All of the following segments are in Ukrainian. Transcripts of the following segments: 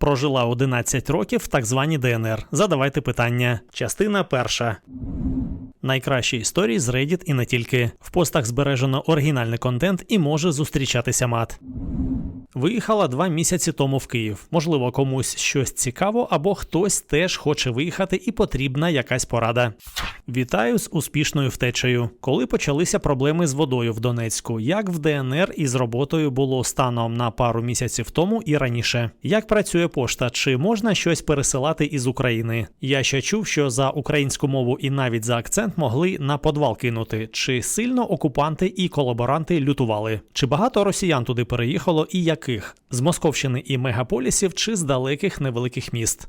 Прожила 11 років в так званій ДНР. Задавайте питання. Частина перша. Найкращі історії з Reddit і не тільки. В постах збережено оригінальний контент і може зустрічатися мат. Виїхала два місяці тому в Київ. Можливо, комусь щось цікаво, або хтось теж хоче виїхати і потрібна якась порада. Вітаю з успішною втечею. Коли почалися проблеми з водою в Донецьку, як в ДНР із роботою було станом на пару місяців тому і раніше. Як працює пошта? Чи можна щось пересилати із України? Я ще чув, що за українську мову і навіть за акцент могли на подвал кинути. Чи сильно окупанти і колаборанти лютували? Чи багато росіян туди переїхало і яких? З Московщини і мегаполісів чи з далеких невеликих міст?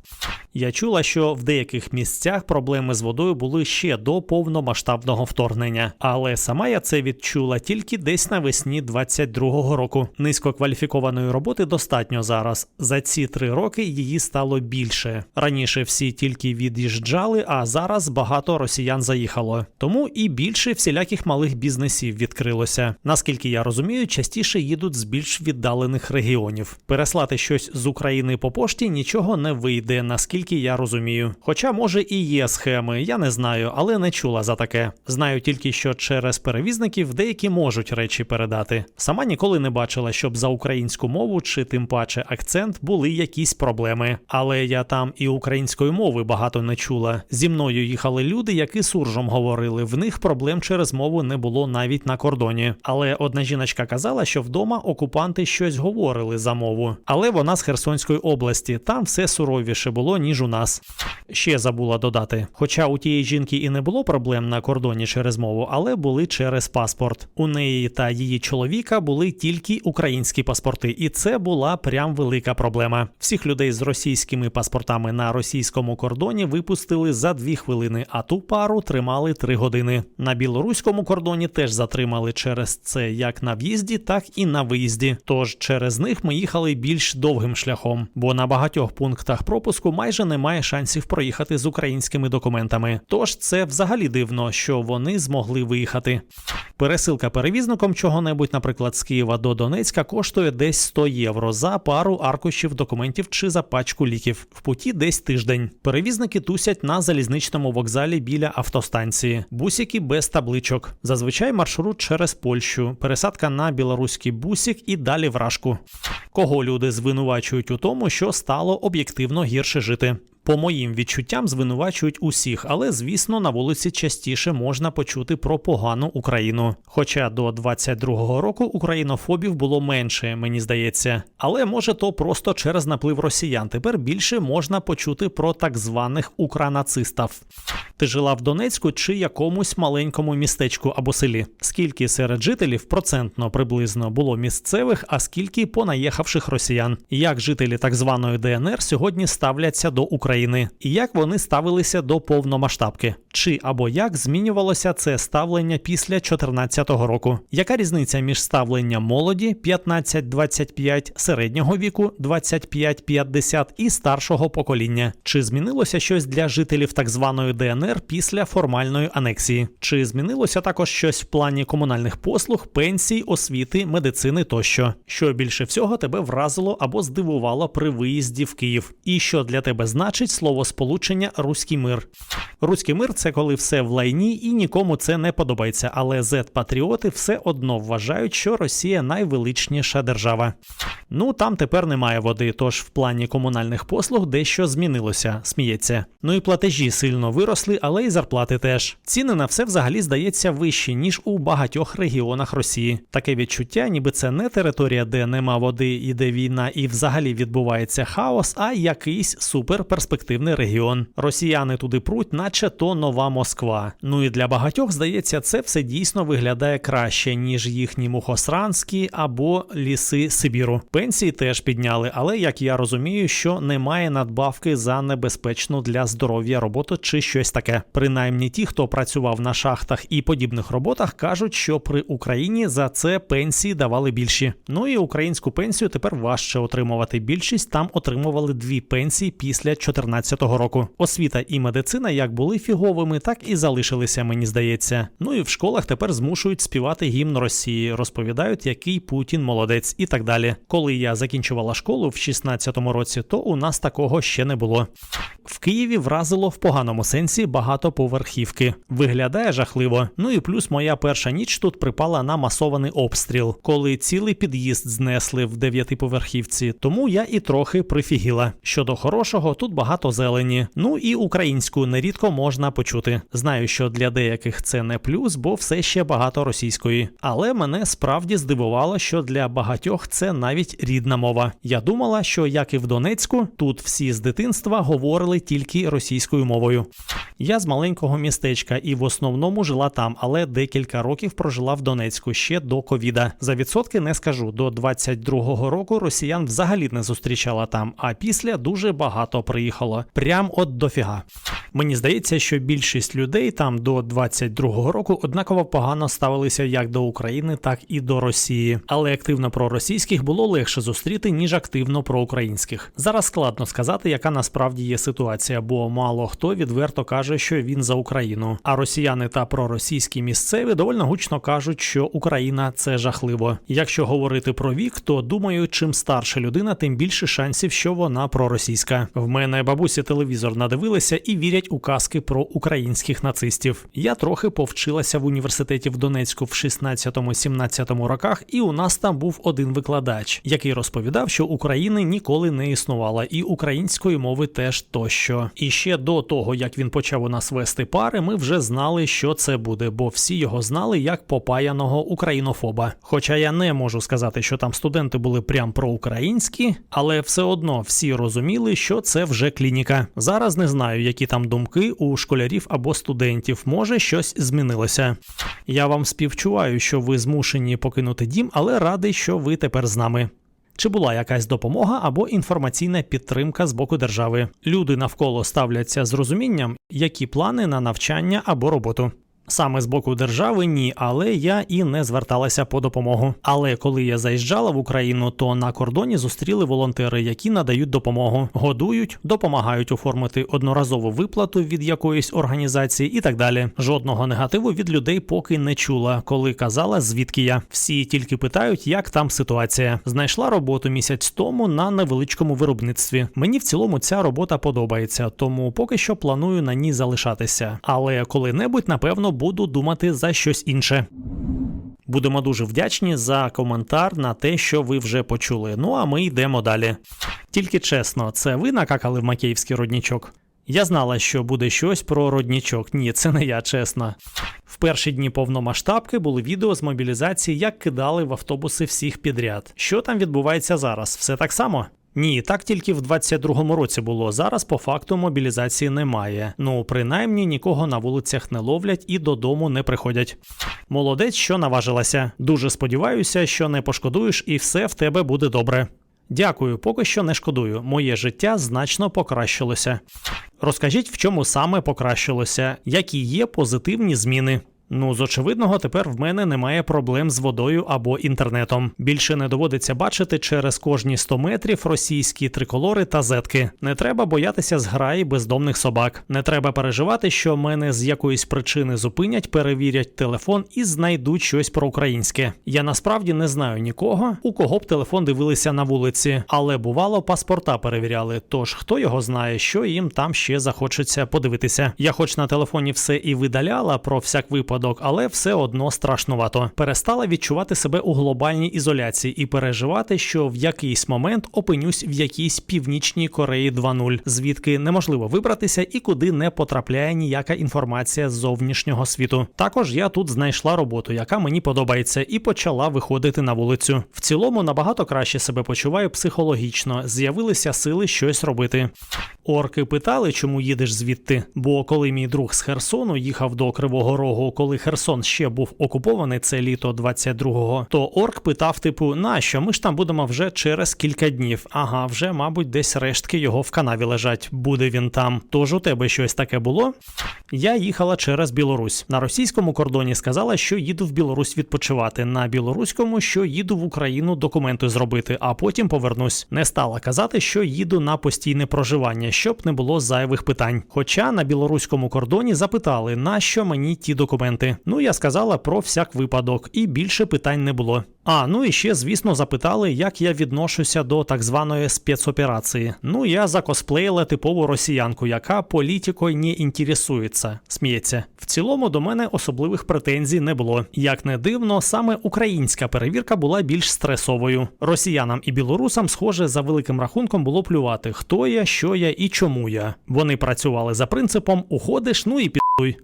Я чула, що в деяких місцях проблеми з водою були ще до повномасштабного вторгнення, але сама я це відчула тільки десь навесні 22-го року. Низькокваліфікованої роботи достатньо зараз. За ці три роки її стало більше. Раніше всі тільки від'їжджали, а зараз багато росіян заїхало. Тому і більше всіляких малих бізнесів відкрилося. Наскільки я розумію, частіше їдуть з більш віддалених регіонів. Переслати щось з України по пошті нічого не вийде, наскільки я розумію. Хоча, може, і є схеми, я не знаю, але не чула за таке. Знаю тільки, що через перевізників деякі можуть речі передати. Сама ніколи не бачила, щоб за українську мову чи тим паче акцент були якісь проблеми. Але я там і української мови багато не чула. Зі мною їхали люди, які суржом говорили. В них проблем через мову не було навіть на кордоні. Але одна жіночка казала, що вдома окупанти щось говорили за мову. Але вона з Херсонської області. Там все суровіше було ніж у нас. Ще забула додати. Хоча у тієї жінки і не було проблем на кордоні через мову, але були через паспорт. У неї та її чоловіка були тільки українські паспорти, і це була прям велика проблема. Всіх людей з російськими паспортами на російському кордоні випустили за дві хвилини, а ту пару тримали три години. На білоруському кордоні теж затримали через це як на в'їзді, так і на виїзді. Тож через них ми їхали більш довгим шляхом, бо на багатьох пунктах пропуску майже немає шансів проїхати з українськими документами. Тож це взагалі дивно, що вони змогли виїхати. Пересилка перевізником чого-небудь, наприклад, з Києва до Донецька, коштує десь 100 євро за пару аркушів документів чи за пачку ліків. В путі десь тиждень. Перевізники тусять на залізничному вокзалі біля автостанції, бусики без табличок. Зазвичай маршрут через Польщу, пересадка на білоруський бусик і далі вражку. Кого люди звинувачують у тому, що стало об'єктивно гірше жити? По моїм відчуттям звинувачують усіх, але звісно на вулиці частіше можна почути про погану Україну. Хоча до 22-го року українофобів було менше, мені здається. Але може то просто через наплив росіян. Тепер більше можна почути про так званих укранацистів. Ти жила в Донецьку чи якомусь маленькому містечку або селі? Скільки серед жителів процентно приблизно було місцевих, а скільки понаїхавших росіян? Як жителі так званої ДНР сьогодні ставляться до України? І як вони ставилися до повномасштабки? Чи або як змінювалося це ставлення після 2014 року? Яка різниця між ставленням молоді 15-25, середнього віку 25-50 і старшого покоління? Чи змінилося щось для жителів так званої ДНР після формальної анексії? Чи змінилося також щось в плані комунальних послуг, пенсій, освіти, медицини тощо? Що більше всього тебе вразило або здивувало при виїзді в Київ? І що для тебе значить слово сполучення Руський мир? Руський мир це коли все в лайні і нікому це не подобається. Але зет-патріоти все одно вважають, що Росія найвеличніша держава. Ну там тепер немає води, тож в плані комунальних послуг дещо змінилося, сміється. Ну і платежі сильно виросли, але й зарплати теж. Ціни на все взагалі здається вищі, ніж у багатьох регіонах Росії. Таке відчуття, ніби це не територія, де нема води, іде війна, і взагалі відбувається хаос, а якийсь суперперспективний регіон. Росіяни туди пруть, наче то нова Москва. Ну і для багатьох здається, це все дійсно виглядає краще, ніж їхні мухосранські або ліси Сибіру. Пенсії теж підняли, але як я розумію, що немає надбавки за небезпечну для здоров'я роботу чи щось таке. Принаймні ті, хто працював на шахтах і подібних роботах, кажуть, що при Україні за це пенсії давали більші. Ну і українську пенсію тепер важче отримувати. Більшість там отримували дві пенсії після 2014 року. Освіта і медицина як були фіговими, так і залишилися, мені здається. Ну і в школах тепер змушують співати гімн Росії, розповідають, який Путін молодець і так далі. Коли я закінчувала школу в 16-му році, то у нас такого ще не було. В Києві вразило в поганому сенсі багатоповерхівки. Виглядає жахливо. Ну і плюс моя перша ніч тут припала на масований обстріл, коли цілий під'їзд знесли в дев'ятиповерхівці. Тому я і трохи прифігіла. Щодо хорошого, тут багато зелені. Ну і українську нерідко можна почути. Знаю, що для деяких це не плюс, бо все ще багато російської. Але мене справді здивувало, що для багатьох це навіть рідна мова. Я думала, що як і в Донецьку, тут всі з дитинства говорили тільки російською мовою. Я з маленького містечка і в основному жила там, але декілька років прожила в Донецьку ще до ковіда. За відсотки не скажу. До 22-го року росіян взагалі не зустрічала там, а після дуже багато приїхало. Прям от дофіга. Мені здається, що більшість людей там до 22-го року однаково погано ставилися як до України, так і до Росії. Але активно проросійських було легше зустріти, ніж активно проукраїнських. Зараз складно сказати, яка насправді є ситуація, бо мало хто відверто каже, що він за Україну. А росіяни та проросійські місцеві довольно гучно кажуть, що Україна це жахливо. Якщо говорити про вік, то думаю, чим старша людина, тим більше шансів, що вона проросійська. В мене бабусі телевізор надивилися і вірять у казки про українських нацистів. Я трохи повчилася в університеті в Донецьку в 16-17 роках, і у нас там був один викладач, який розповідав, що України ніколи не існувало, і української мови теж тощо. І ще до того, як він почав у нас вести пари, ми вже знали, що це буде, бо всі його знали як попаяного українофоба. Хоча я не можу сказати, що там студенти були прям проукраїнські, але все одно всі розуміли, що це вже клініка. Зараз не знаю, які там думки у школярів або студентів. Може, щось змінилося. Я вам співчуваю, що ви змушені покинути дім, але радий, що ви тепер з нами. Чи була якась допомога або інформаційна підтримка з боку держави? Люди навколо ставляться з розумінням, які плани на навчання або роботу. Саме з боку держави ні, але я і не зверталася по допомогу. Але коли я заїжджала в Україну, то на кордоні зустріли волонтери, які надають допомогу, годують, допомагають оформити одноразову виплату від якоїсь організації і так далі. Жодного негативу від людей поки не чула, коли казала, звідки я. Всі тільки питають, як там ситуація. Знайшла роботу місяць тому на невеличкому виробництві. Мені в цілому ця робота подобається, тому поки що планую на ній залишатися. Але коли-небудь, напевно, буду думати за щось інше. Будемо дуже вдячні за коментар на те, що ви вже почули. Ну а ми йдемо далі. Тільки чесно, це ви накакали в Макеївський роднічок? Я знала, що буде щось про роднічок. Ні, це не я, чесно. В перші дні повномасштабки були відео з мобілізації, як кидали в автобуси всіх підряд. Що там відбувається зараз? Все так само? Ні, так тільки в 22-му році було. Зараз по факту мобілізації немає. Ну, принаймні нікого на вулицях не ловлять і додому не приходять. Молодець, що наважилася. Дуже сподіваюся, що не пошкодуєш і все в тебе буде добре. Дякую, поки що не шкодую. Моє життя значно покращилося. Розкажіть, в чому саме покращилося, які є позитивні зміни. Ну, з очевидного, тепер в мене немає проблем з водою або інтернетом. Більше не доводиться бачити через кожні 100 метрів російські триколори та зетки. Не треба боятися зграї бездомних собак. Не треба переживати, що мене з якоїсь причини зупинять, перевірять телефон і знайдуть щось про українське. Я насправді не знаю нікого, у кого б телефон дивилися на вулиці, але бувало, паспорта перевіряли. Тож хто його знає, що їм там ще захочеться подивитися. Я, хоч на телефоні все і видаляла про всяк випадок але все одно страшнувато. Перестала відчувати себе у глобальній ізоляції і переживати, що в якийсь момент опинюсь в якійсь північній Кореї 2.0, звідки неможливо вибратися і куди не потрапляє ніяка інформація з зовнішнього світу. Також я тут знайшла роботу, яка мені подобається, і почала виходити на вулицю. В цілому набагато краще себе почуваю психологічно, з'явилися сили щось робити. Орки питали, чому їдеш звідти. Бо коли мій друг з Херсону їхав до Кривого Рогу, коли Херсон ще був окупований, це літо 22-го, то орк питав: типу, нащо? Ми ж там будемо вже через кілька днів. Ага, вже, мабуть, десь рештки його в канаві лежать. Буде він там. Тож у тебе щось таке було? Я їхала через Білорусь. На російському кордоні сказала, що їду в Білорусь відпочивати. На білоруському, що їду в Україну документи зробити, а потім повернусь. Не стала казати, що їду на постійне проживання, щоб не було зайвих питань. Хоча на білоруському кордоні запитали, нащо мені ті документи. Ну я сказала про всяк випадок, і більше питань не було. А ну і ще, звісно, запитали, як я відношуся до так званої спецоперації. Ну я закосплеїла типову росіянку, яка політикою не інтересується. Сміється. В цілому до мене особливих претензій не було. Як не дивно, саме українська перевірка була більш стресовою. Росіянам і білорусам, схоже, за великим рахунком було плювати, хто я, що я і чому я. Вони працювали за принципом уходиш, ну і підуй.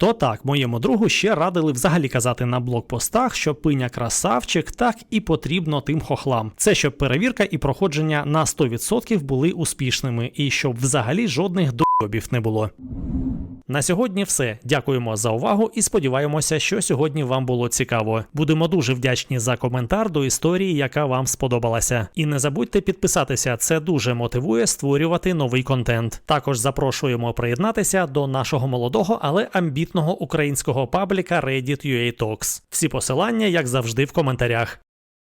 То так, моєму другу ще радили взагалі казати на блокпостах, що пиня красавчик, так і потрібно тим хохлам. Це щоб перевірка і проходження на 100% були успішними, і щоб взагалі жодних добів не було. На сьогодні все. Дякуємо за увагу і сподіваємося, що сьогодні вам було цікаво. Будемо дуже вдячні за коментар до історії, яка вам сподобалася. І не забудьте підписатися, це дуже мотивує створювати новий контент. Також запрошуємо приєднатися до нашого молодого, але амбітного українського пабліка Reddit UA Talks. Всі посилання, як завжди, в коментарях.